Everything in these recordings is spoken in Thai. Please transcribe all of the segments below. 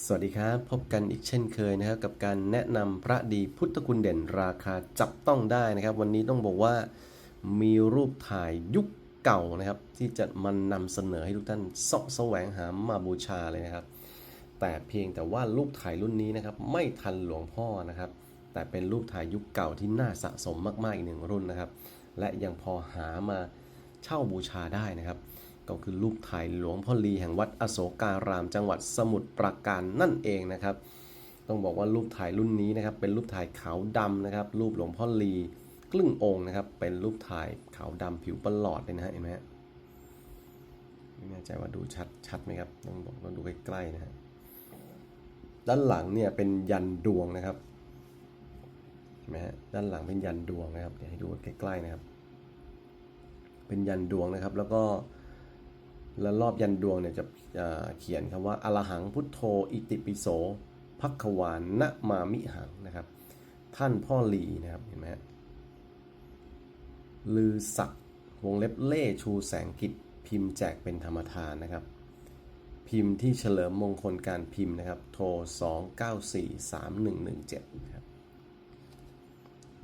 สวัสดีครับ พบกันอีกเช่นเคยนะครับ กับการแนะนำพระดีพุทธคุณเด่นราคาจับต้องได้นะครับ วันนี้ต้องบอกว่ามีรูปถ่ายยุคเก่านะครับ ที่จะมานนำเสนอให้ทุกท่านสาะแสวงหามาบูชาเลยนะครับ แต่เพียงแต่ว่ารูปถ่ายรุ่นนี้นะครับ ไม่ทันหลวงพ่อนะครับ แต่เป็นรูปถ่ายยุคเก่าที่น่าสะสมมากๆอีกหนึ่งรุ่นนะครับ และยังพอหามาเช่าบูชาได้นะครับ ก็คือรูปถ่ายหลวงพ่อลีแห่งวัดอโศการาม จังหวัดสมุทรปราการนั่นเองนะครับ ต้องบอกว่ารูปถ่ายรุ่นนี้นะครับ เป็นรูปถ่ายขาวดำนะครับ รูปหลวงพ่อลีครึ่งองค์นะครับ เป็นรูปถ่ายขาวดำผิวประหลอดเลยนะฮะเห็นไหมฮะไม่แน่ใจว่าดูชัดชัดไหมครับต้องบอกต้องดูใกล้ๆนะฮะด้านหลังเนี่ยเป็นยันดวงนะครับเห็นไหมฮะด้านหลังเป็นยันดวงนะครับเดี๋ยวให้ดูใกล้ๆนะครับ เป็นยันดวงนะครับแล้วก็ แล้วรอบยันดวงเนี่ยจะะเขียนคำว่าอรหังพุทโธอิติปิโสพักขวานนะมามิหังนะครับ ท่านพ่อหลีนะครับเห็นไหมฮะลือศักด์วงเล็บเล่ชูแสงกิจพิมพ์แจกเป็นธรรมทานนะครับ พิมพ์ที่เฉลิมมงคลการพิมพ์นะครับ โทร 2943117นะครับ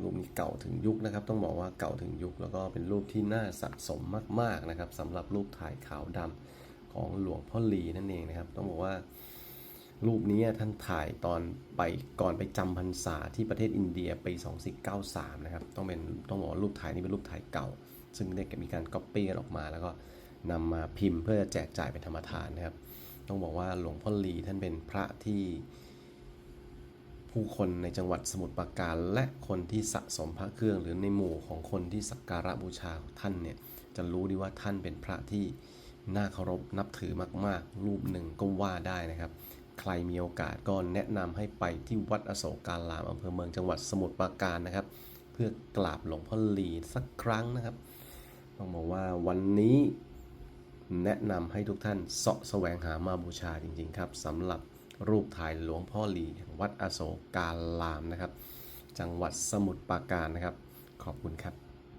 รูปนี้เก่าถึงยุคนะครับ ต้องบอกว่าเก่าถึงยุค แล้วก็เป็นรูปที่น่าสะสมมากๆนะครับสำหรับรูปถ่ายขาวดำของหลวงพ่อลีนั่นเองนะครับ ต้องบอกว่า รูปนี้ท่านถ่ายตอนไปก่อนไปจำพรรษาที่ประเทศอินเดียปี2493นะครับต้องเป็นต้องบอกรูปถ่ายนี้เป็นรูปถ่ายเก่า ซึ่งได้มีการก๊อปปี้กันออกมา แล้วก็นำมาพิมพ์เพื่อแจกจ่ายเป็นธรรมทานนะครับ ต้องบอกว่าหลวงพ่อลีท่านเป็นพระที่ ผู้คนในจังหวัดสมุทรปราการ และคนที่สะสมพระเครื่อง หรือในหมู่ของคนที่สักการะบูชาของท่านเนี่ยจะรู้ดีว่าท่านเป็นพระที่น่าเคารพนับถือมากๆ รูปหนึ่งก็ว่าได้นะครับ ใครมีโอกาสก็แนะนำให้ไปที่วัดอโศการามอำเภอเมืองจังหวัดสมุทรปราการนะครับ เพื่อกราบหลวงพ่อหลีสักครั้งนะครับต้องบอกว่าวันนี้แนะนำให้ทุกท่านเสาะแสวงหามาบูชาจริงๆครับสำหรับ รูปถ่ายหลวงพ่อหลีวัดอโศการามนะครับ จังหวัดสมุทรปราการนะครับ ขอบคุณครับ